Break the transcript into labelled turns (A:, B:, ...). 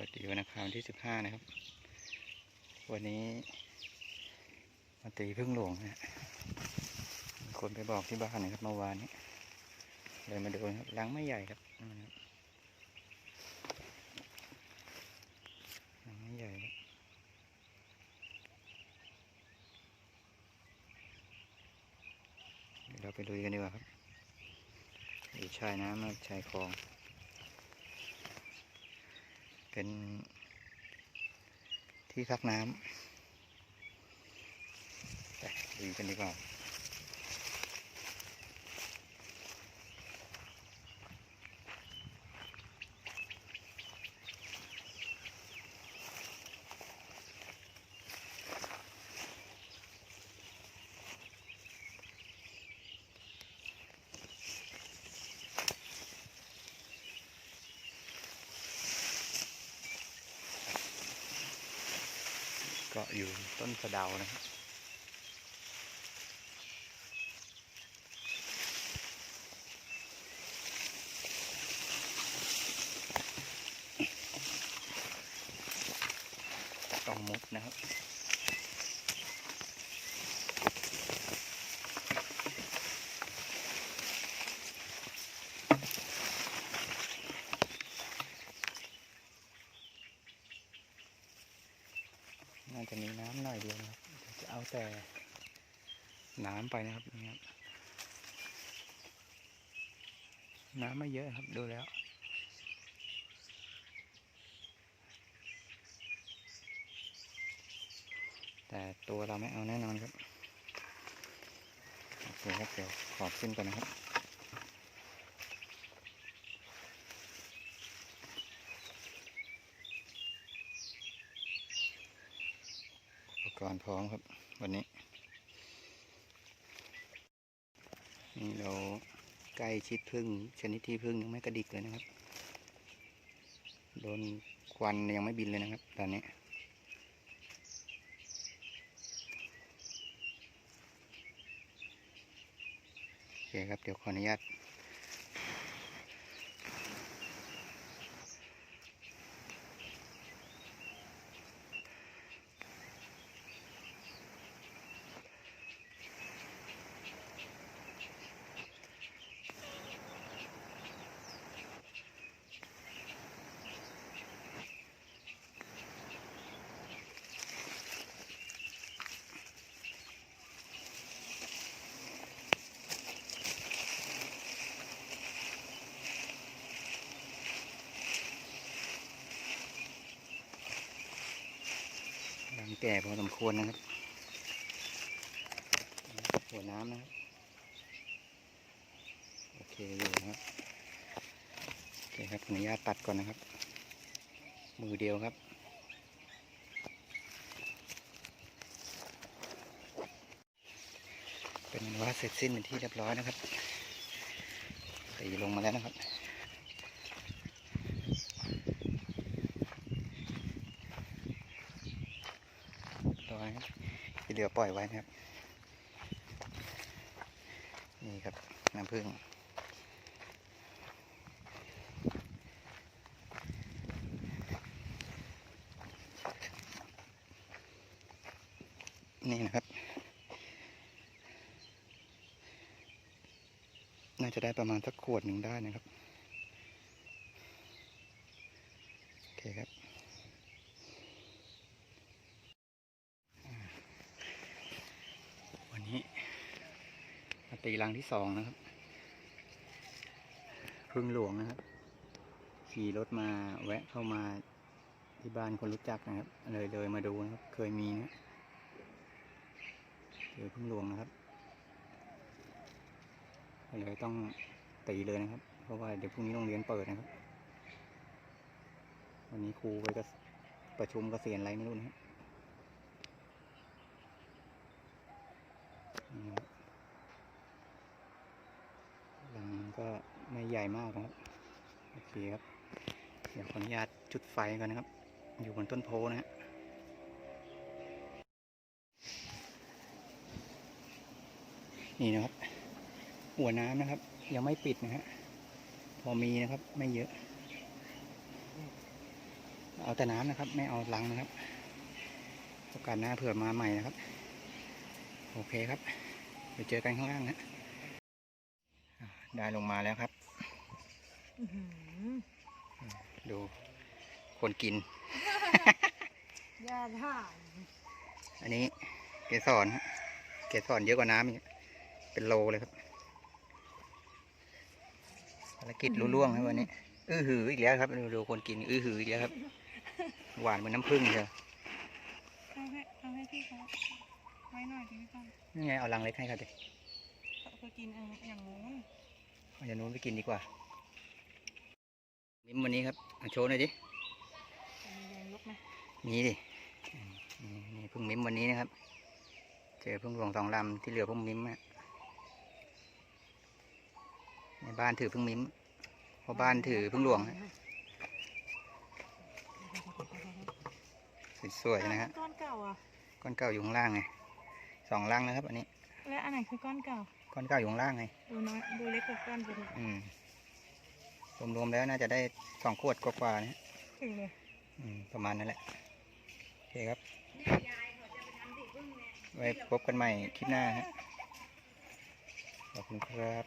A: วัสดีวันอังคารที่สิบห้านะครับ วันนี้มาตีพึ่งหลวงนะฮะคนไปบอกที่บ้านนะครับเมื่อวานนี้เลยมาดูนะครับรังไม่ใหญ่ครับนั่นนะครับรังไม่ใหญ่ครับเดี๋ยวเราไปลุยกันดีกว่าครับอยู่ชายน้ำนะครับชายคลอง เป็นที่พักน้ำไปดูกันดีกว่า ก็อยู่ต้นสะเดานะครับต้องมุดนะครับ น่าจะมีน้ำหน่อยเดียวนะครับ วแต่น้ำไปนะครับนี่ครับน้ำไม่เยอะครับดูแล้ว แต่ตัวเราไม่เอาแน่นอนครับ โอเคครับ เดี๋ยวขอขึ้นก่อนนะครับ อุปก รณ์พร้อมครับ วันนี้ นี่เราใกล้ชิดพึ่งชนิดที่พึ่งยังไม่กระดิกเลยนะครับ โดนควันยังไม่บินเลยนะครับ ตอนนี้โอเคครับ เดี๋ยวขออนุญาต หลังแก่พอสมควรนะครับหัวน้ำนะครับ โอเคอยู่นะครับโอเคครับขออนุญาตตัดก่อนนะครับ มือเดียวครับเป็นอันว่าเสร็จสิ้นเป็นที่เรียบร้อยนะครับตีลงมาแล้วนะครับ ร้อยที่ เหลือปล่อยไว้นะครับ นี่ครับน้ำผึ้งนี่นะครับ น่าจะได้ประมาณสักขวดหนึ่งได้นะครับ โอเคครับ วันนี้มา ตีรังที่สองนะครับพึ่งหลวงนะครับ ขี่รถมาแวะเข้ามาที่บ้านคนรู้จักนะครับ เลยเลยมาดูนะครับ เคยมีนะเจอพึ่งหลวงนะครับเลยต้องตีเลยนะครับ เพราะว่าเดี๋ยวพรุ่งนี้โรงเรียนเปิดนะครับ วันนี้ครูไปก็ประชุมเกษียณอะไรไม่รู้นะครับ นี่ครับรัง ก็ไม่ใหญ่มากนะครับ โอเคครับ เดี๋ยวขออนุญาตจุดไฟก่อนนะครับ อยู่บนต้นโพนะฮะนี่นะครับ หัวน้ำนะครับ ยังไม่ปิดนะฮะพอมีนะครับไม่เยอะ เอาแต่น้ำนะครับ ไม่เอาลังนะครับโอกาสหน้าเผื่อมาใหม่นะครับ โอเคครับ ไปเจอกันข้างล่างนะ ได้ลงมาแล้วครับ
B: อื้อหือ
A: ดูคนกิน
B: ยาถ่าน
A: อันนี้เกสรฮะเกสรเยอะกว่าน้ำอีกเป็นโลเลยครับภารกิจรุ่ล่วงครับวันนี้ อื้อหืออีกแล้วครับดูดูคนกิน อื้อหืออีกแล้วครับ หวานเหมือนน้ำผึ้งเลย
B: เอาให้เอาให้พี่เขาไว้หน่อยดิพี่ป้อม
A: นี่ไงเอาลังเล็กให้ครับดิ
B: เขากินอย่างอย่างงู้น
A: เอาอย่างนู้นไปกินดีกว่ามิมวันนี้ครับเอาโชว์หน่อยดิ
B: จะมีแรงลุกไหม
A: มีดินี่นี่พึ่งมิมวันนี้นะครับ เจอพึ่งหลวงสองลำที่เหลือพึ่งมิมอะในบ้านถือพึ่งมิมเพราะบ้านถือพึ่งหลวงฮะสวยๆนะฮะ
B: ก้อนเก่าอะ
A: ก้อนเก่าอยู่ข้างล่างไงสองล่างนะครับ อันนี้
B: และอันไหนคือก้อนเก่า
A: ก้อนเก่าอยู่ข้างล่างไง
B: ดูน้อยดูเล็กกว่าก้อนบน
A: อืมรวมๆแล้วน่าจะได้สองขวดกว่าๆนะ
B: ถึงเลย
A: อืมประมาณนั้นแหละโอเคครับ ไว้พบกันใหม่คลิปหน้าฮะขอบคุณครับ